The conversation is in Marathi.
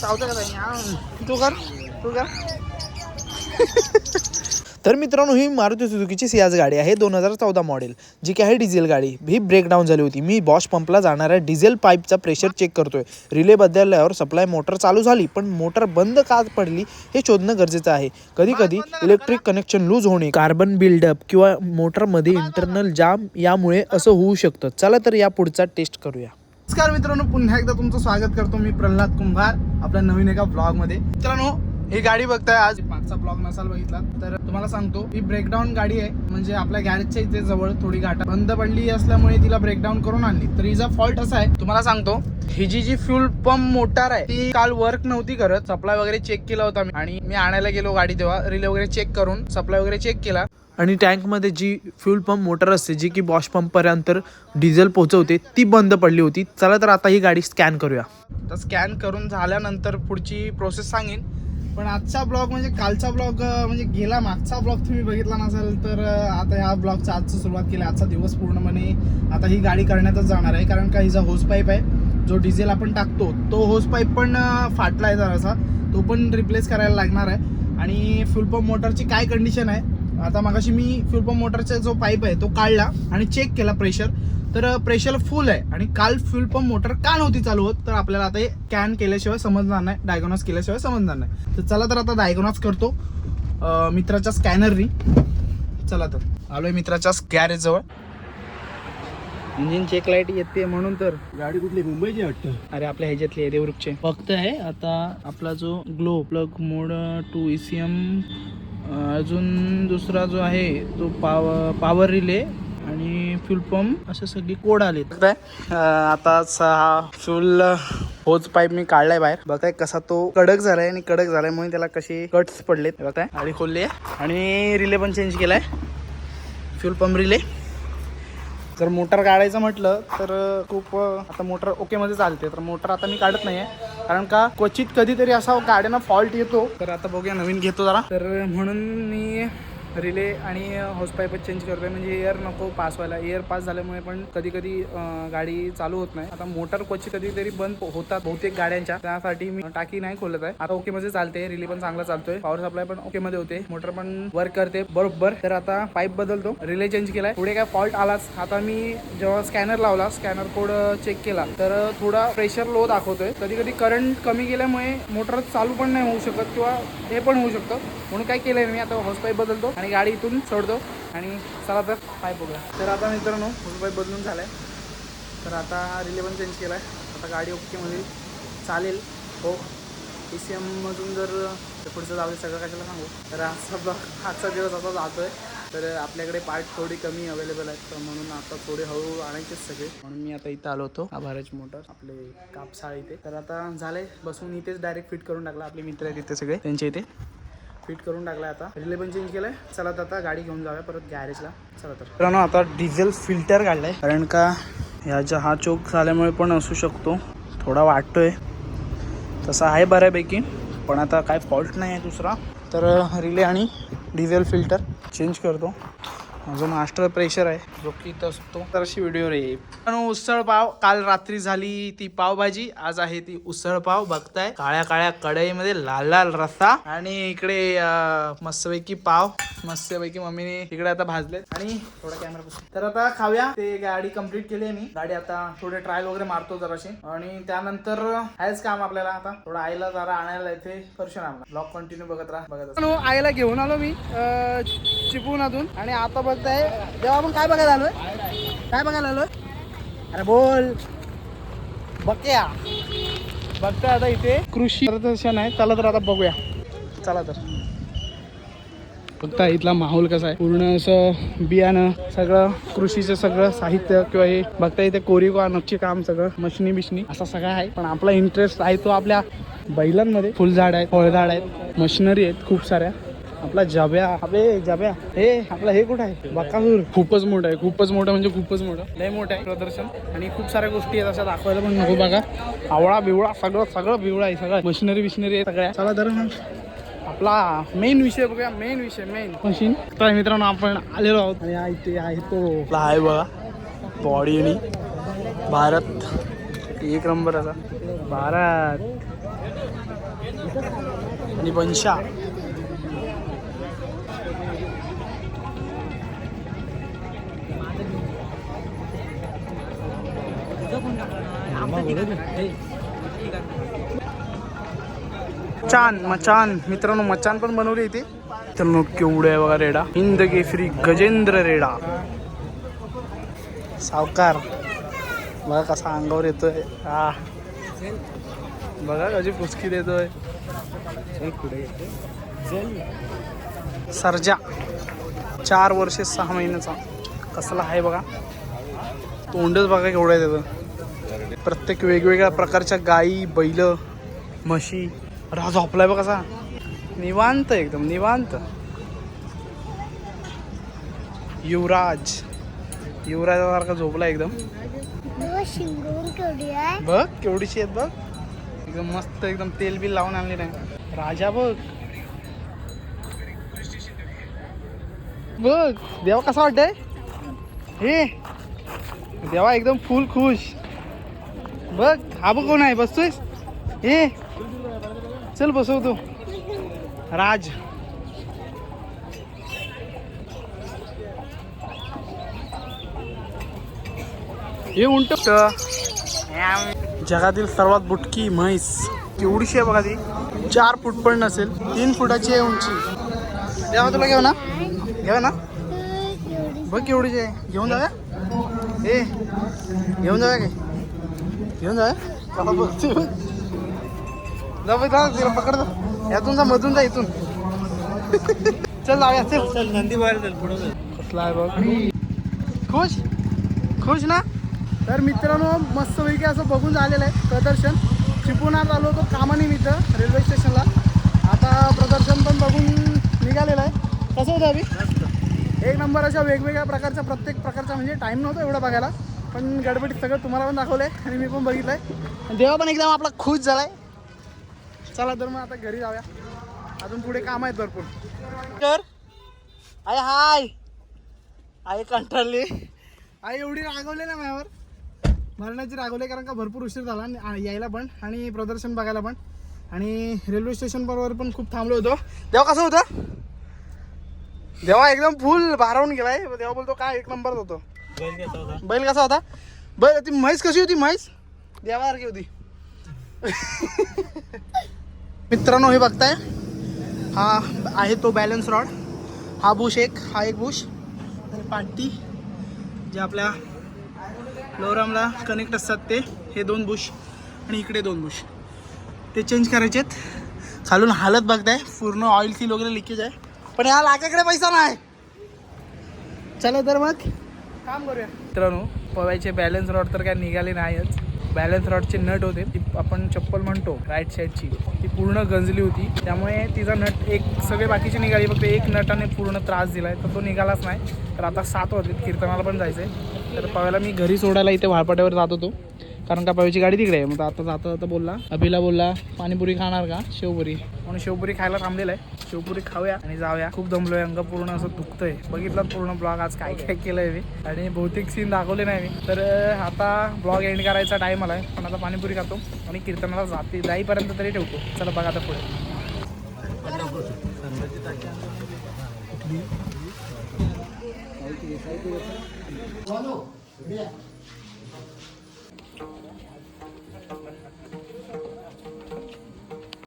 चावतं का ताई? तू कर तू कर तर मित्रांनो ही मारुती सुझुकीची सियाज गाडी आहे दोन हजार चौदा मॉडेल जी की आहे डिझेल गाडी. ही ब्रेकडाऊन झाली होती. मी बॉश पंपला जाणाऱ्या डिझेल पाईपचा प्रेशर चेक करतोय. रिले बदलल्यावर सप्लाय मोटर चालू झाली पण मोटर बंद का पडली हे शोधणं गरजेचं आहे. कधी कधी इलेक्ट्रिक कनेक्शन लूज होणे कार्बन बिल्डअप किंवा मोटरमध्ये इंटरनल जाम यामुळे असं होऊ शकतं. चला तर या पुढचा टेस्ट करूया. नमस्कार मित्रांनो पुन्हा एकदा तुमचं स्वागत करतो मी प्रल्हाद कुंभार आपल्या नवीन एका ब्लॉगमध्ये मित्रांनो ही गाडी बघताय आज. मागचा ब्लॉग नसाल बघितला तर तुम्हाला सांगतो ही ब्रेकडाऊन गाडी आहे. म्हणजे आपल्या गॅरेजच्या इथे जवळ थोडी घाटा बंद पडली असल्यामुळे तिला ब्रेकडाऊन करून आणली. तर हिचा फॉल्ट असा आहे तुम्हाला सांगतो ही जी जी फ्युल पंप मोटार आहे ती काल वर्क नव्हती करत. सप्लाय वगैरे चेक केला होता मी. आणि मी आणायला गेलो गाडी तेव्हा रिले वगैरे चेक करून सप्लाय वगैरे चेक केला. आणि टँकमध्ये जी फ्यूल पंप मोटर असते जी की बॉश पंपपर्यंत डिझेल पोहोचवते ती बंद पडली होती. चला तर आता ही गाडी स्कॅन करूया. तर स्कॅन करून झाल्यानंतर पुढची प्रोसेस सांगेन. पण आजचा ब्लॉग म्हणजे कालचा ब्लॉग म्हणजे गेला मागचा ब्लॉग तुम्ही बघितला नसेल तर आता ह्या ब्लॉगचा आजचं सुरुवात केली आजचा दिवस पूर्णपणे आता ही गाडी करण्यातच जाणार आहे. कारण का हिचा होस पाईप आहे जो डिझेल आपण टाकतो तो होस पाईप पण फाटला आहे जरासा. तो पण रिप्लेस करायला लागणार आहे. आणि फ्युल पंप मोटरची काय कंडिशन आहे? आता मागाशी मी फ्युल पंप मोटरचा जो पाईप आहे तो काढला आणि चेक केला प्रेशर तर प्रेशर फुल आहे आणि काल फ्युल पंप मोटर का नव्हती चालू होत? तर आपल्याला आता हे कॅन केल्याशिवाय समजणार नाही डायग्नॉस केल्याशिवाय समजणार नाही. तर चला तर आता डायग्नॉस करतो मित्राच्या स्कॅनरनी चला तर. आलोय मित्राच्या गॅरेज जवळ. इंजिन चेक लाइट येते म्हणून तर. गाडी कुठली? मुंबईची वाटतं. अरे आपल्या ह्याच्यातली आहे देवरुखचे. फक्त आहे आता आपला जो glow plug mode to E C M अजून दुसरा जो आहे तो पाव पॉवर रिले आणि फ्युल पंप असे सगळे कोड आले आता हा फ्युल होज पाईप मी काढलाय बाहेर. बघताय कसा तो कडक झालाय आणि कडक झाल्यामुळे त्याला कसे कट्स पडलेत. बघताय गाडी खोलली आहे. आणि रिले पण चेंज केलाय. फ्युल पंप रिले जर मोटर काढायचं म्हटलं तर खूप आता मोटर ओके मध्ये चालते. तर मोटर आता मी काढत नाहीये. कारण का क्वचित कधीतरी असा गाड्यांना फॉल्ट येतो. तर आता बघूया नवीन घेतो जरा. तर म्हणून मी रिले आणि हाऊस पाईपच चेंज करतोय. म्हणजे एअर नको पास व्हायला. एअर पास झाल्यामुळे पण कधी कधी गाडी चालू होत नाही. आता मोटर क्वचित कधीतरी बंद होतात बहुतेक गाड्यांच्या. त्यासाठी मी टाकी नाही खोलत आहे. आता ओके मध्ये चालते. रिले पण चांगला चालतोय. पॉवर सप्लाय पण ओके मध्ये होते. मोटर पण वर्क करते बरोबर. तर आता पाईप बदलतो. रिले चेंज केलाय. पुढे काय फॉल्ट आलाच. आता मी जेव्हा स्कॅनर लावला स्कॅनर कोड चेक केला तर थोडा प्रेशर लो दाखवतोय. कधी कधी करंट कमी गेल्यामुळे मोटर चालू पण नाही होऊ शकत किंवा हे पण होऊ शकतं. म्हणून काय केलंय मी आता हॉस पाईप बदलतो आणि गाडी इथून सोडतो. आणि चला तर पाईप बघूया तर आता मित्रांनो हॉस पाईप बदलून झालाय. तर आता रिले पण चेंज आहे आता गाडी ओके मध्ये चालेल. हो. ए सी एममधून जर पुढचं जाऊ सगळं कशाला सांगू? तर आजचा ब्लॉग आजचा दिवस असा जातोय. तर आपल्याकडे पार्ट थोडी कमी अवेलेबल आहेत. तर म्हणून आता थोडे हळूहळू आणायचेच सगळे. म्हणून मी आता इथं आलो होतो आभाराज मोटर. आपले कापसाळ इथे. तर आता झाले बसून इथेच डायरेक्ट फिट करून टाकला. आपले मित्र आहेत इथे सगळे. त्यांच्या इथे. फिट करून टाकलाय आता. रिले पण चेंज केलंय. चला तर आता गाडी घेऊन जाऊया परत गॅरेजला चला तर. मित्रांनो आता डिझेल फिल्टर काढलाय. कारण का ह्याचा हा चोक झाल्यामुळे पण असू शकतो. थोडा वाटतोय. तसा आहे बऱ्यापैकी. पण आता काय फॉल्ट नाही आहे दुसरा. तर रिले आणि डिझेल फिल्टर चेंज करतो. जो मास्टर प्रेशर आहे. जो की असतो. तर अशी व्हिडिओ रे. पण उसळ पाव काल रात्री झाली ती पावभाजी आज आहे ती उसळ पाव. बघताय काळ्या काळ्या कढईमध्ये लाल लाल रस्सा आणि इकडे मस्तपैकी पाव. मस्तपैकी मम्मीने इकडे आता भाजले आणि थोडा कॅमेरा तर आता खाऊया. ते गाडी कंप्लीट केली आहे मी. गाडी आता थोडे ट्रायल वगैरे मारतो जराशी. आणि त्यानंतर आहेच काम आपल्याला आता. थोडं आईला जरा आणायला इथे करशो ना ब्लॉग कंटिन्यू बघत राहा. बघत. आईला घेऊन आलो मी चिपळूणातून आणि आता बघताय जेव्हा आपण काय बघायला आलोय? काय बघायला आलोय? अरे बोल. बघ्या बघता आता इथे कृषी प्रदर्शन आहे. चला तर आता बघूया. चला तर. बघता इथला माहोल कसा आहे? पूर्ण असं बियाणं सगळं कृषीचं सगळं साहित्य किंवा हे बघता इथे कोरीवा नक्षी काम सगळं मशनी बिशनी. असा सगळं आहे. पण आपला इंटरेस्ट आहे तो आपल्या बैलांमध्ये. फुलझाड आहेत फळझाड आहेत मशिनरी आहेत खूप साऱ्या. आपला जब्या अबे जब्या हे आपला हे कुठं आहे? बकासूर. खूपच मोठं आहे खूपच मोठं म्हणजे खूपच मोठं. लय मोठं आहे प्रदर्शन आणि खूप साऱ्या गोष्टी आहेत अशा दाखवायला पण नको बघा. आवळा बिवळा सगळं सगळं बिवळा आहे सगळं. मशिनरी बिशनरी आहे सगळ्या. चला तर मग आपला मेन विषय बघूया मेन विषय मेन. मशीन. तर मित्रांनो आपण आलेलो आहोत. आणि हा इथे आहे तो. आहे बघा बॉडी आणि भारत. एक नंबर असा भारत. आणि वंशा मचान मचान. मित्रांनो मचान पण बनवली इथे मित्रांनो केवढे आहे बघा रेडा. हिंद केसरी गजेंद्र रेडा. सावकार बघा कसा अंगावर येतोय. हा बघा कशी पुचकी देतोय. सर्जा. चार वर्षे सहा महिन्याचा. कसला आहे बघा. तोंडच बघा केवढं आहे त्याचं. प्रत्येक वेगवेगळ्या प्रकारच्या गाई बैल म्हशी. अरे झोपलाय बघ कसा निवांत एकदम निवांत. युवराज. युवराजासारखा झोपला एकदम. बघ केवढीशी आहेत बघ. एकदम मस्त एकदम तेल बिल लावून आणले नाही. राजा बघ. बघ देवा कसा वाटतंय? हे. देवा एकदम फुल खुश. बघ हा बघ कोण आहे बसतोय? हे चल बसवतो. राज. हे उंट जगातील सर्वात बुटकी म्हैस. केवढीशी आहे बघा ती. चार फूट पण नसेल तीन फुटाची आहे उंची. तेव्हा तुला घेऊ ना. घेऊ ना. बघ केवढीची आहे. घेऊन जाऊया? ए घेऊन जाऊया काय घेऊन जा. जा पकड यातून जा मधून जा इथून. चल जाऊया चल. चल नंदी बाहेर चल पुढे कसला आहे बघ. खुश? खुश ना? तर मित्रांनो मस्तपैकी असं बघून झालेलं आहे प्रदर्शन. चिपळूणात आलो होतो कामानिमित्त रेल्वे स्टेशनला. आता प्रदर्शन पण बघून निघालेलं आहे. कसं होतं अभि? एक नंबर अशा वेगवेगळ्या प्रकारच्या प्रत्येक प्रकारचा म्हणजे टाईम नव्हता एवढा बघायला. पण गडबडीत सगळं तुम्हाला पण दाखवलं आहे आणि मी पण बघितलं आहे देवा पण एकदम आपला खुश झाला आहे चला तर मग आता घरी जाऊया. अजून पुढे काम आहेत भरपूर. तर आय हाय. आई कंटाळली. आई एवढी रागवली ना माझ्यावर. मरणाची रागवली कारण का भरपूर उशीर झाला आणि यायला पण आणि प्रदर्शन बघायला पण. आणि रेल्वे स्टेशन बरोबर पण खूप थांबलो होतो. देवा कसं होतं? देवा एकदम फुल भारावून गेलाय. देवा बोलतो काय एक नंबर होतो. बैल कसा होता? बैल ती म्हैस कशी होती म्हैस? देवासारखी होती. मित्रांनो हे बघताय. हा आहे तो बॅलन्स रॉड हा बुश एक हा एक बुश आणि पाटी जे आपल्या लोरामला कनेक्ट असतात ते हे दोन बुश आणि इकडे दोन बुश ते चेंज करायचे आहेत. खालून हालत बघताय. पूर्ण ऑइल सील वगैरे लिकेज आहे. पण या लाकाकडे पैसा नाही. चला तर मग. काम करूया. मित्रांनो पवायचे बॅलन्स रॉड तर काय निघाले नाहीच बॅलन्स रॉडचे नट होते. ती आपण चप्पल म्हणतो राईट साईडची ती पूर्ण गंजली होती. त्यामुळे तिचा नट एक सगळे बाकीचे निघाली. फक्त एक नटाने पूर्ण त्रास दिलाय. तर तो निघालाच नाही. तर आता सात होते कीर्तनाला पण जायचं आहे तर पवायला मी घरी सोडायला इथे वाळपाट्यावर जात होतो. कारण का पवायची गाडी तिकडे आहे. मग आता जाता जाता बोलला. अभिला बोलला पाणीपुरी खाणार का? शेवपुरी. म्हणून शेवपुरी खायला थांबलेलं आहे. शेवपुरी खाऊया आणि जाऊया. खूप दमलोय. अंग पूर्ण असं दुखतंय. बघितलं पूर्ण ब्लॉग आज काय काय केलंय मी. आणि बहुतेक सीन दाखवले नाही मी. तर आता ब्लॉग एंड करायचा टाइम आलाय. पण आता पाणीपुरी खातो आणि कीर्तनाला जाते. जाईपर्यंत तरी ठेवतो. चला बघा आता पुढे.